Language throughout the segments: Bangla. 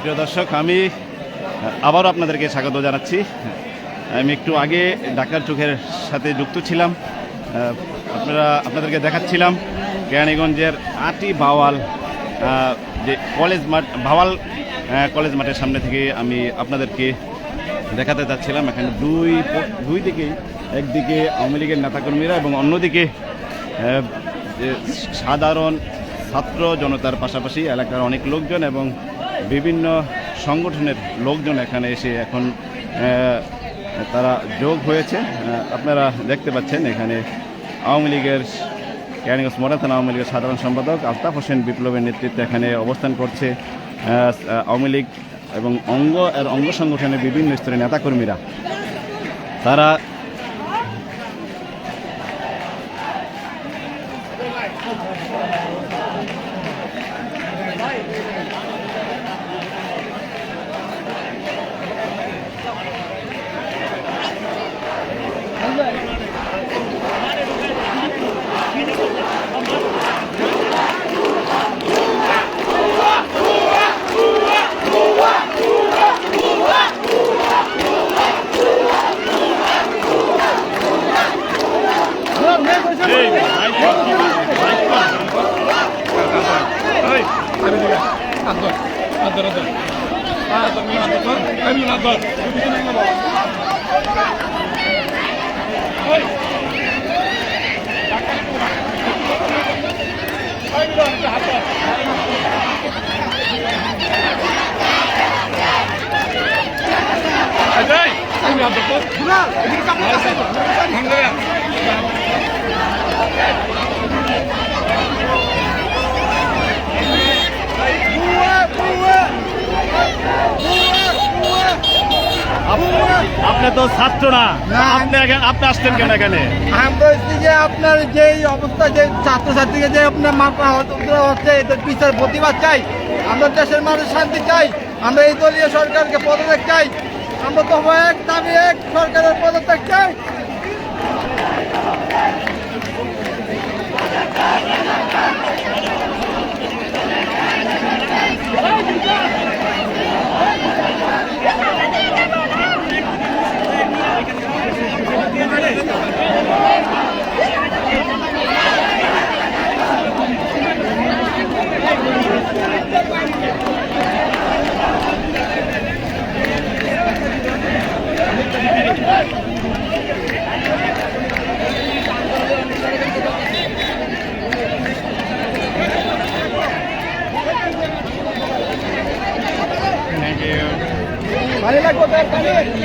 প্রিয় দর্শক, আমি আবারও আপনাদেরকে স্বাগত জানাচ্ছি। আমি একটু আগে ডাক্তার চোখের সাথে যুক্ত ছিলাম। আপনারা, আপনাদেরকে দেখাচ্ছিলাম কেরানীগঞ্জের আটি বাওয়াল যে কলেজ মাঠ ভাওয়াল কলেজ মাঠের সামনে থেকে আমি আপনাদেরকে দেখাতে চাচ্ছিলাম। এখানে দুই দুই দিকেই একদিকে আওয়ামী লীগের নেতাকর্মীরা এবং অন্যদিকে সাধারণ ছাত্র জনতার পাশাপাশি এলাকার অনেক লোকজন এবং বিভিন্ন সংগঠনের লোকজন এখানে এসে এখন তারা যোগ হয়েছে। আপনারা দেখতে পাচ্ছেন এখানে আওয়ামী লীগের কেরানীগঞ্জ মডেল থানা আওয়ামী লীগের সাধারণ সম্পাদক আলতাফ হোসেন বিপ্লবের নেতৃত্বে এখানে অবস্থান করছে। আওয়ামী লীগ এবং অঙ্গ আর অঙ্গ সংগঠনের বিভিন্ন স্তরের নেতাকর্মীরা। তারা الضغط الضغط الضغط هذا من الضغط من الضغط الحمد لله আপনি তো ছাত্র না। আপনি আপনি আসছেন কেন এখানে? আমি বলছি যে আপনার যেই অবস্থা যে ছাত্রছাত্রীকে যে আপনার মাপা হচ্ছে এদের বিচার প্রতিবাদ চাই। আমরা দেশের মানুষ শান্তি চাই। আমরা এই দলীয় সরকারকে পদত্যাগ চাই। আমরা তো এক দাবি এক সরকারের পদত্যাগ চাই। পানি লাগবে তো পানি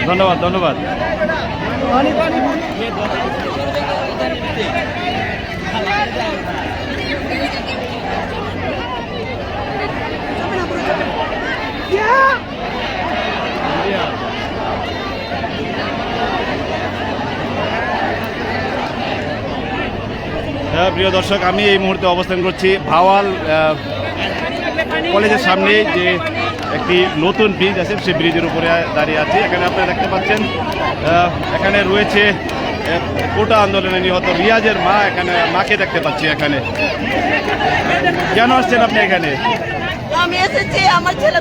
ধন্যবাদ ধন্যবাদ। হ্যাঁ, প্রিয় দর্শক আমি এই মুহূর্তে অবস্থান করছি ভাওয়াল কলেজের সামনে যে একটি নতুন ব্রিজ আছে, সেই ব্রিজের উপরে দাঁড়িয়ে আছি। এখানে আপনারা দেখতে পাচ্ছেন এখানে রয়েছে কোটা আন্দোলনে নিহত রিয়াজের মা, এখানে মাকে দেখতে পাচ্ছি এখানে। কেন আসছেন আপনি এখানে? আমি এসেছি, আমার ছেলে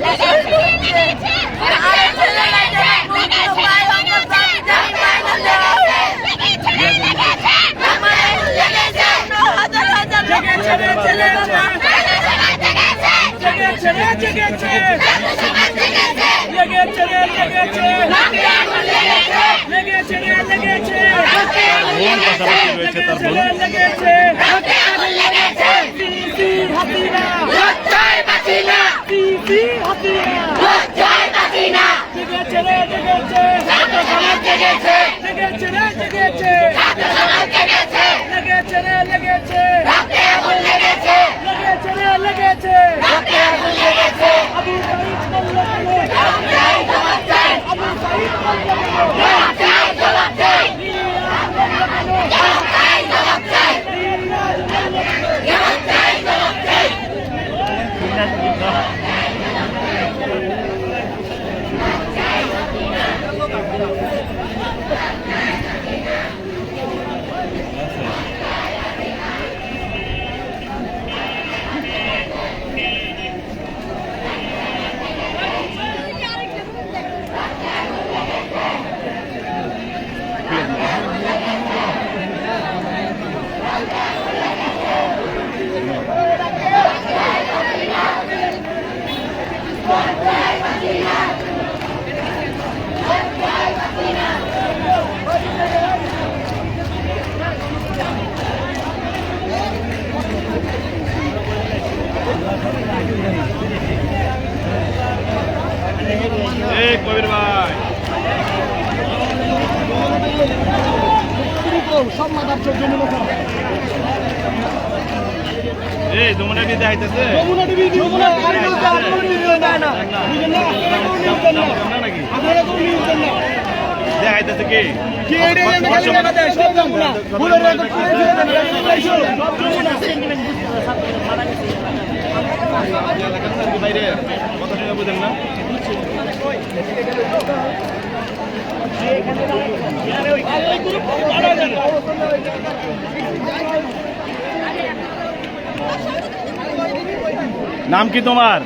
জেগেছে জেগেছে জেগেছে লেগেছে লেগেছে কোন পাশাপাশি রয়েছে তার বোন লেগেছে হাতিনা হাতিনা হাতিনা জেগেছে রে, জেগেছে। ছাত্র সমাজ জেগেছে। জেগেছে রে, জেগেছে। ছাত্র সমাজ জেগেছে লেগেছে রে লেগেছে রাতে আগুন লেগেছে লেগেছে রে লেগেছে রাতে আগুন লেগেছে আবু সাইদ কল্লাহ এই তোমরা কি দেখাইতেছে নাকি দেখাইতেছে কি বাইরে কথা শুনে বুঝেন না কি তোমার নাপিত কেন বাড়িতে যে মারা হয়েছে এর জন্য এটা আন্দোলন করার জন্য কি তোমার?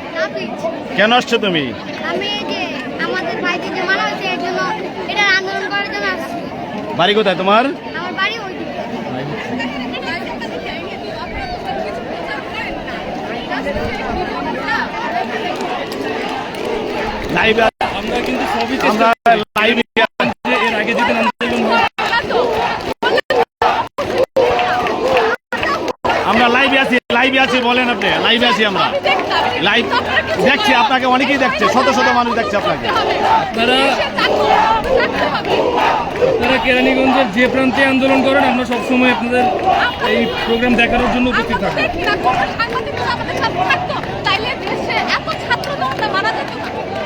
কেন আসছো তুমি? বাড়ি কোথায় তোমার? আমরা কিন্তু সবই আমরা লাইভে যে এর আগে যদি আন্দোলন হয় আমরা লাইভে আছি বলেন আপনি লাইভে আছি আমরা। লাইভ দেখছি আপনাকে অনেকেই দেখছে শত শত মানুষ দেখছে আপনাকে। আপনারা আপনারা কেরানীগঞ্জের যে প্রান্তে আন্দোলন করেন আমরা সবসময় আপনাদের এই প্রোগ্রাম দেখানোর জন্য উপস্থিত থাকব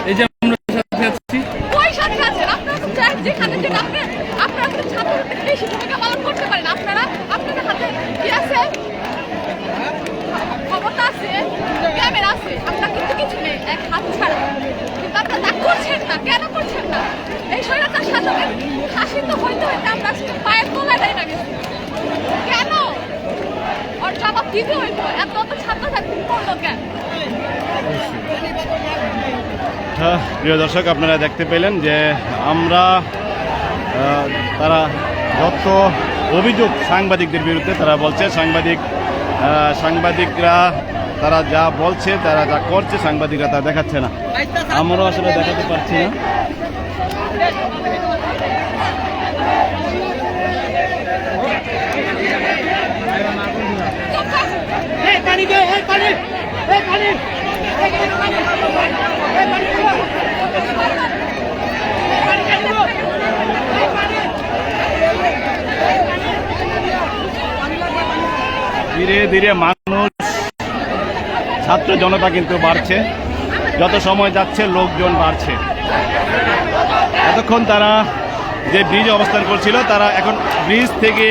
এই যে আমরা সাথে আছি আপনারা আপনাদের হাতে কি আছে ক্ষমতা আছে ক্যামেরা আছে আপনার কিন্তু কিছু নেই এক হাত ছাড়া কিন্তু আপনারা তা করছেন না কেন করছেন না এই স্বৈরাচার শাসকের হাসি তো হইতে হইতে আমরা আজকে পায়ের তলায় দেয় না গেছি কেন ওর জবাব দিতে হইতো এত অত ছাত্রছাত্রী করল কেন হ্যাঁ, প্রিয় দর্শক, আপনারা দেখতে পেলেন যে আমরা তারা যত অভিযোগ সাংবাদিকদের বিরুদ্ধে তারা বলছে, সাংবাদিক সাংবাদিকরা তারা যা বলছে, তারা যা করছে, সাংবাদিকরা তা দেখাচ্ছে না। আমরাও আসলে দেখাতে পারছি না। ধীরে ধীরে মানুষ, ছাত্র জনতা কিন্তু বাড়ছে। যত সময় যাচ্ছে, লোকজন বাড়ছে। এতক্ষণ তারা যে ব্রিজে অবস্থান করছিল, তারা এখন ব্রিজ থেকে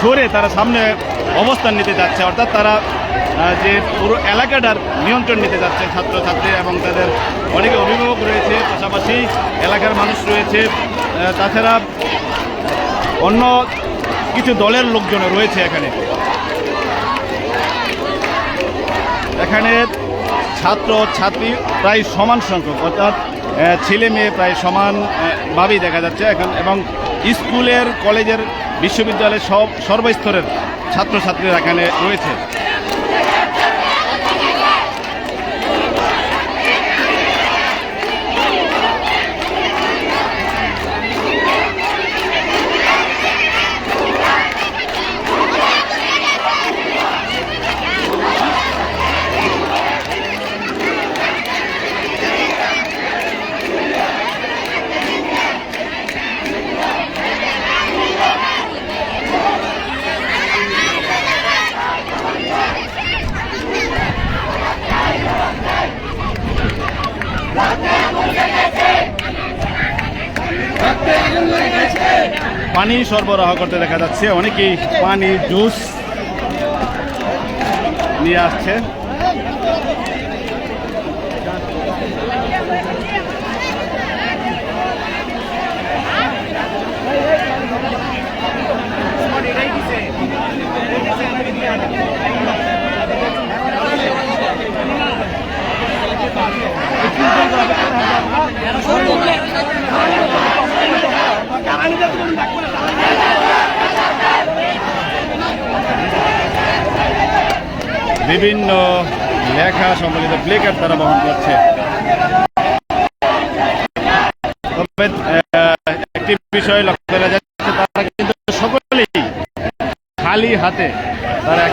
সরে তারা সামনে অবস্থান নিতে যাচ্ছে। অর্থাৎ তারা যে পুরো এলাকাটার নিয়ন্ত্রণ নিতে যাচ্ছে ছাত্রছাত্রী এবং তাদের অনেকে অভিভাবক রয়েছে, পাশাপাশি এলাকার মানুষ রয়েছে। তাছাড়া অন্য কিছু দলের লোকজন রয়েছে এখানে। এখানে ছাত্র ছাত্রী প্রায় সমান সংখ্যক, অর্থাৎ ছেলে মেয়ে প্রায় সমানভাবেই দেখা যাচ্ছে এখন। এবং স্কুলের, কলেজের, বিশ্ববিদ্যালয়ের সব সর্বস্তরের ছাত্রছাত্রীরা এখানে রয়েছে পানি সরবরাহ করতে দেখা যাচ্ছে। অনেকেই পানি জুস নিয়ে আসছে। বিভিন্ন লেখা সম্বলিত প্লেকার তারা বহন করছে। একটি বিষয় লক্ষ্য করা যাচ্ছে, তারা কিন্তু সকলেই খালি হাতে তারা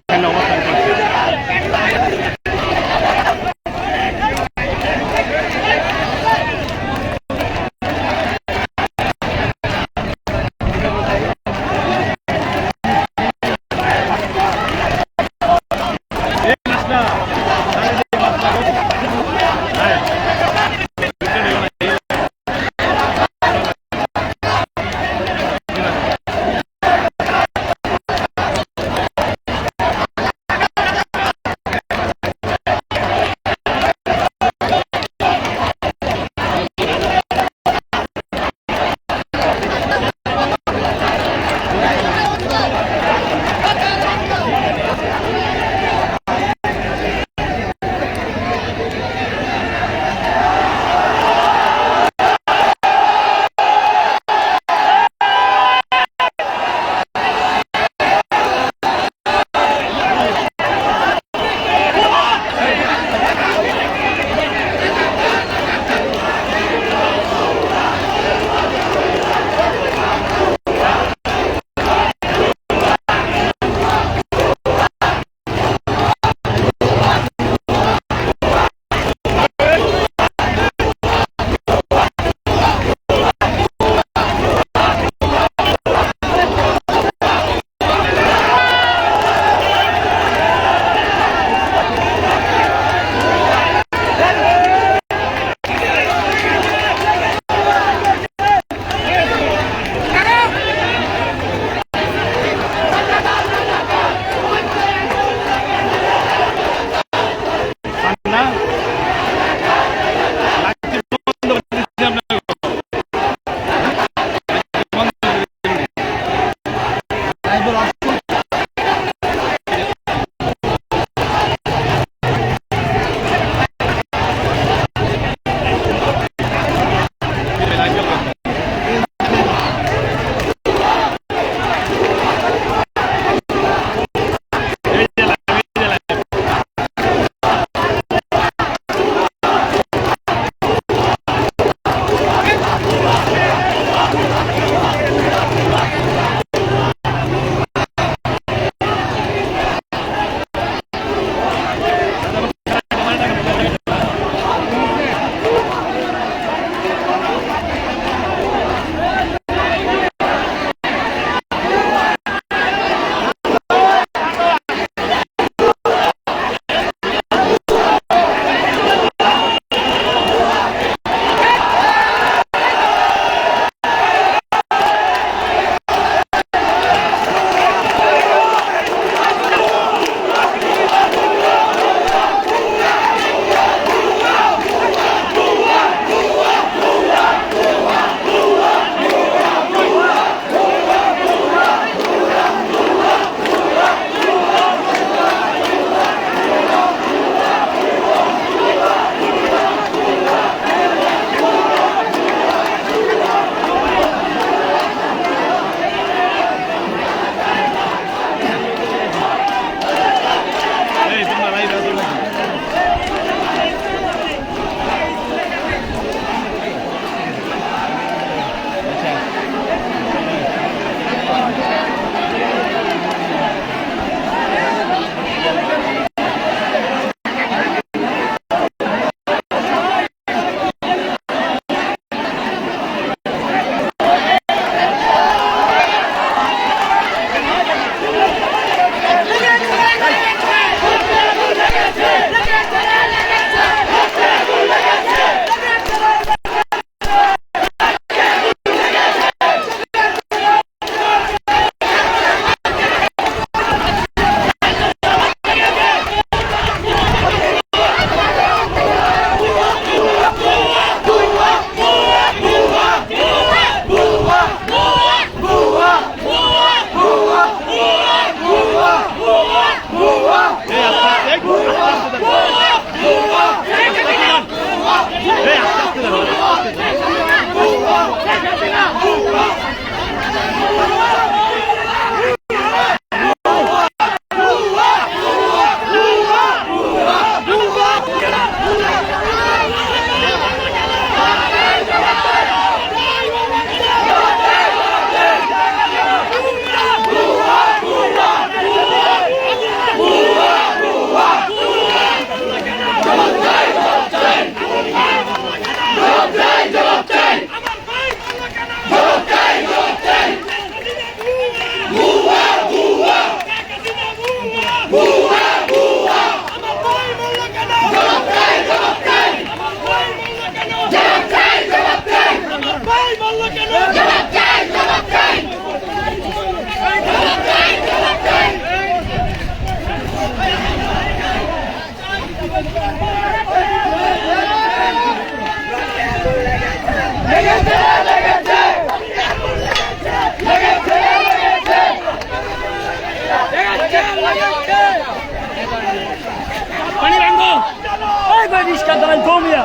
ধিক্কার জানাই জমিয়া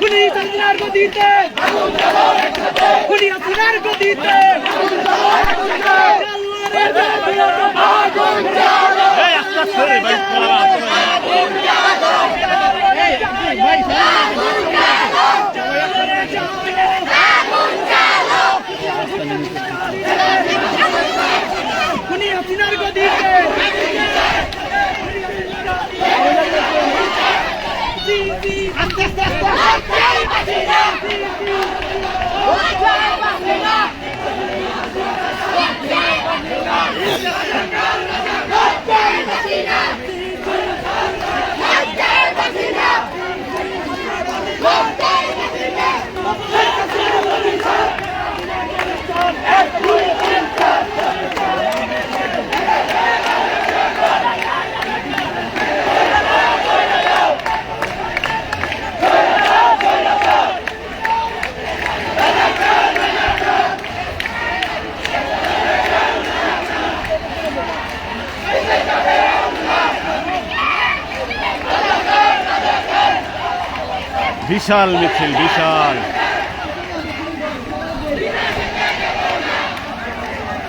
পুলিশ minutos. বিশাল মিছিল, বিশাল।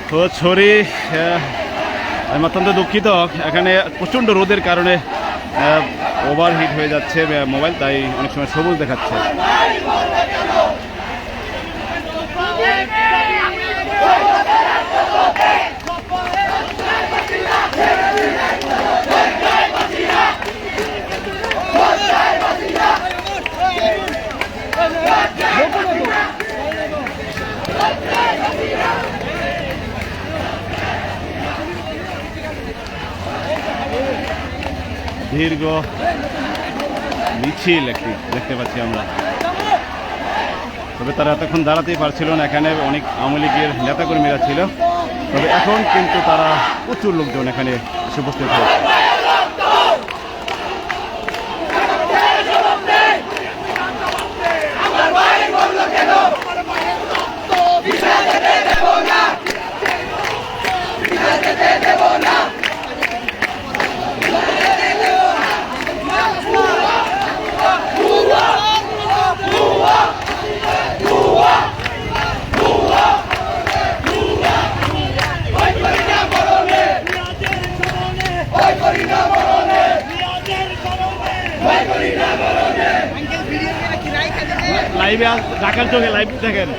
তো ছড়ি আমি অত্যন্ত দুঃখিত। এখানে প্রচণ্ড রোদের কারণে ওভারহিট হয়ে যাচ্ছে মোবাইল তাই অনেক সময় সবুজ দেখাচ্ছে। দীর্ঘ মিছিল একটি দেখতে পাচ্ছি আমরা। তবে তারা এতক্ষণ দাঁড়াতেই পারছিল না, এখানে অনেক আওয়ামী লীগের নেতাকর্মীরা ছিল। তবে এখন কিন্তু তারা প্রচুর লোকজন এখানে উপস্থিত হয়েছে। লাইভে ঢাকার চোখে লাইভ দেখেন।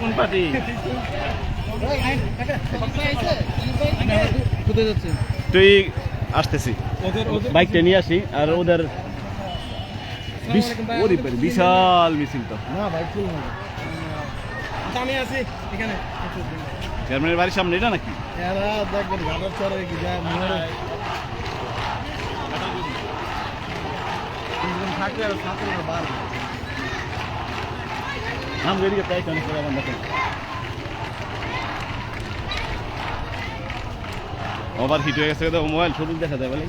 কোন পার্টি? তুই আসতেছি। বাইকটা নিয়ে আসি আর ওদের বিশাল মিছিল তো। না ভাই ফুল না আমি আছি এখানে। চেয়ারম্যানের বাড়ির সামনে এটা নাকি? বার নাম বেরিয়ে তাই কেন করে আমার দেখেন ওভার হিট হয়ে গেছে তো মোবাইল সবুজ দেখা যায় বলে।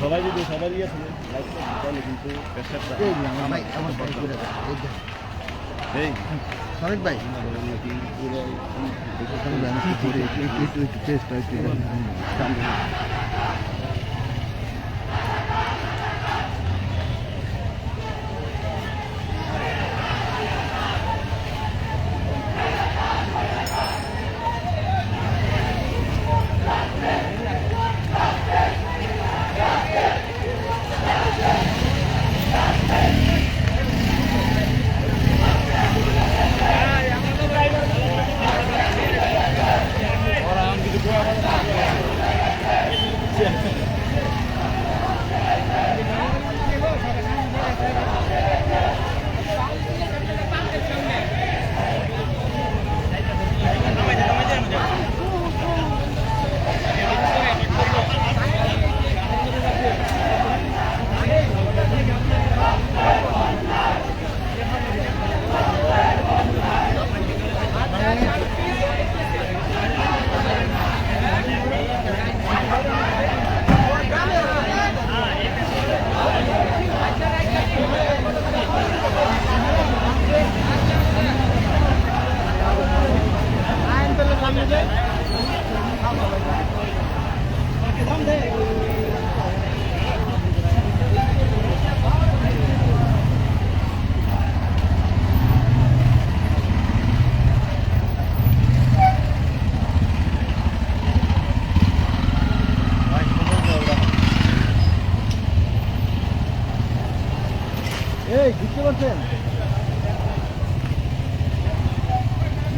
সবাই যদি সবাই ইয়ে থাকে তাহলে কিন্তু এই সমিত ভাই একটু একটু চেষ্টা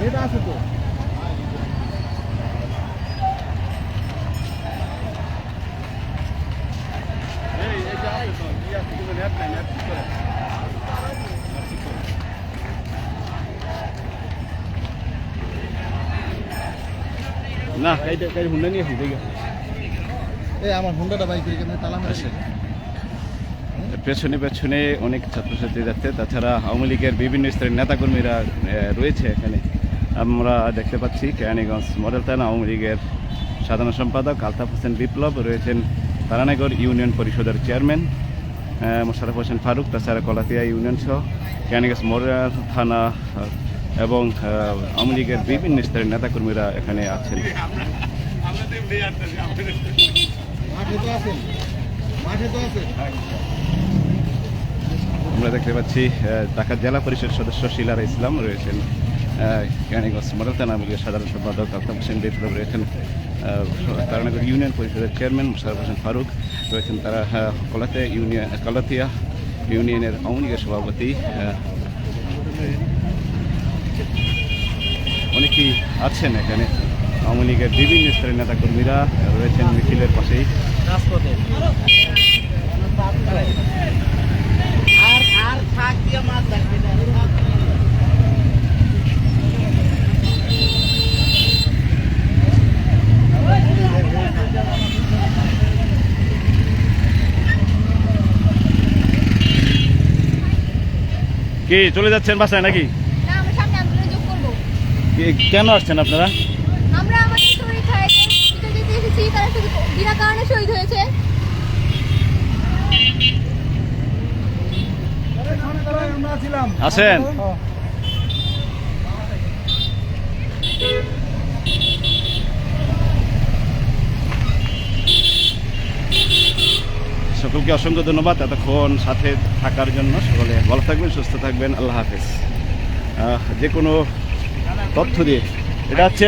এটা আছে তো। না এইটা এই হুন্ডা নিয়ে আসি দেখি এই আমার হুন্ডাটা বাইক এখানে তালা মেরে আচ্ছা। পেছনে পেছনে অনেক ছাত্রছাত্রী যাচ্ছে তাছাড়া আওয়ামী লীগের বিভিন্ন স্তরের নেতাকর্মীরা রয়েছে এখানে। আমরা দেখতে পাচ্ছি কেরানীগঞ্জ মডেল থানা আওয়ামী লীগের সাধারণ সম্পাদক আলতাফ হোসেন বিপ্লব রয়েছেন তারানগর ইউনিয়ন পরিষদের চেয়ারম্যান আহ, মোশাররফ হোসেন ফারুক তাছাড়া কলাতিয়া ইউনিয়ন সহ কেরানীগঞ্জ মডেল থানা এবং আওয়ামী লীগের বিভিন্ন স্তরের নেতাকর্মীরা এখানে আছেন। আমরা দেখতে পাচ্ছি ঢাকা জেলা পরিষদ সদস্য শিলারা ইসলাম রয়েছেন। কেরানীগঞ্জ মডেল থানা আওয়ামী সাধারণ সম্পাদক আলতাফ হোসেন বিপ্লব রয়েছেন তারানগর ইউনিয়ন পরিষদের চেয়ারম্যান মুশারফ হোসেন ফারুক রয়েছেন তারা আহ, কলাতিয়া ইউনিয়ন কলাতিয়া ইউনিয়নের আওয়ামী লীগের সভাপতি অনেকেই আছেন এখানে। আওয়ামী লীগের বিভিন্ন স্তরের নেতাকর্মীরা রয়েছেন মিছিলের পাশেই। রাজপথে। আর আর থাক দিয়ে মাছ কি চলে যাচ্ছেন বাসায় নাকি? কেন আসছেন আপনারা? আমরা আমাদের শরীর খাইতে যেতে যেতে এসেছি তারা শুধু বিনা কারণে শহীদ হয়েছে। আছেন সকলকে অসংখ্য ধন্যবাদ এতক্ষণ সাথে থাকার জন্য। সকলে ভালো থাকবেন, সুস্থ থাকবেন। আল্লাহ হাফেজ। যে কোনো তথ্য দিয়ে। এটা হচ্ছে